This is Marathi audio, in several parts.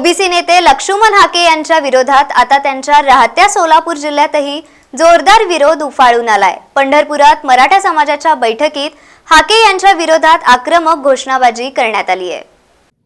ओबीसी नेते लक्ष्मण हाके यांच्या विरोधात आता त्यांच्या राहत्या सोलापूर जिल्ह्यातही जोरदार विरोध उफाळून आलाय. पंढरपुरात मराठा समाजाच्या बैठकीत हाके यांच्या विरोधात आक्रमक घोषणाबाजी करण्यात आली आहे.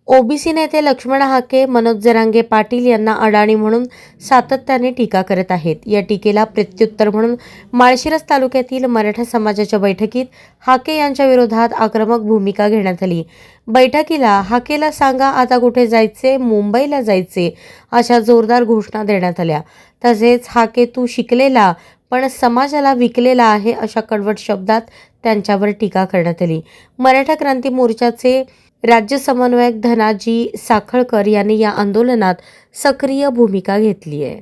ओबीसी नेते लक्ष्मण हाके मनोज जरांगे पाटील यांना अडाणी म्हणून सातत्याने टीका करत आहेत. या टीकेला प्रत्युत्तर म्हणून माळशिरस तालुक्यातील मराठा समाजाच्या बैठकीत हाके यांच्या विरोधात आक्रमक भूमिका घेण्यात आली. बैठकीला हाकेला सांगा आता कुठे जायचे मुंबईला जायचे अशा जोरदार घोषणा देण्यात आल्या. तसेच हाके तू शिकलेला पण समाजाला विकलेला आहे अशा कडवट शब्दात त्यांच्यावर टीका करण्यात आली. मराठा क्रांती मोर्चाचे राज्य समन्वयक धनाजी साखळकर यांनी या आंदोलनात सक्रिय भूमिका घेतली आहे.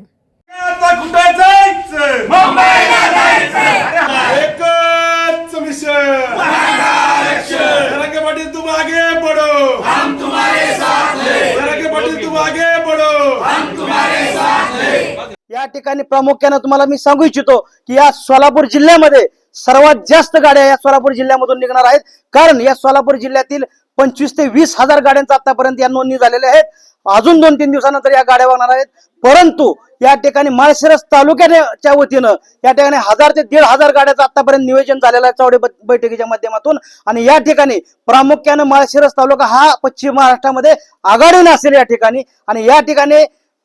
या ठिकाणी प्रामुख्यानं तुम्हाला मी सांगू इच्छितो की या सोलापूर जिल्ह्यामध्ये सर्वात जास्त गाड्या या सोलापूर जिल्ह्यामधून निघणार आहेत. कारण या सोलापूर जिल्ह्यातील पंचवीस ते वीस हजार गाड्यांचा आतापर्यंत या नोंदणी झालेल्या आहेत. अजून दोन तीन दिवसानंतर या गाड्या वागणार आहेत. परंतु या ठिकाणी माळशिरस तालुक्याच्या वतीनं या ठिकाणी हजार ते दीड हजार गाड्याचं आतापर्यंत नियोजन झालेलं आहे चौडे बैठकीच्या माध्यमातून. आणि या ठिकाणी प्रामुख्यानं माळशिरस तालुका हा पश्चिम महाराष्ट्रामध्ये आघाडीनं असेल या ठिकाणी. आणि या ठिकाणी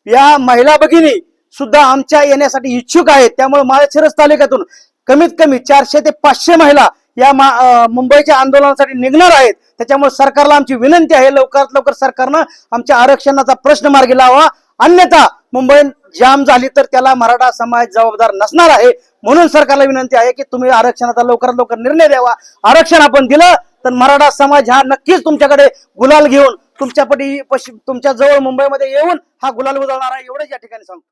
या महिला भगिनी सुद्धा आमच्या येण्यासाठी इच्छुक आहेत. त्यामुळे माळशिरस तालुक्यातून कमीत कमी चारशे ते पाचशे महिला या मुंबईच्या आंदोलनासाठी निघणार आहेत. त्याच्यामुळे सरकारला आमची विनंती आहे. लवकरात लवकर सरकारनं आमच्या आरक्षणाचा प्रश्न मार्गी लावा. अन्यथा मुंबई जाम झाली तर त्याला मराठा समाज जबाबदार नसणार आहे. म्हणून सरकारला विनंती आहे की तुम्ही आरक्षणाचा लवकरात लवकर निर्णय द्यावा. आरक्षण आपण दिलं तर मराठा समाज हा नक्कीच तुमच्याकडे गुलाल घेऊन तुमच्यापटी तुमच्या जवळ मुंबईमध्ये येऊन हा गुलाल उधळणार आहे. एवढंच या ठिकाणी सांगतो.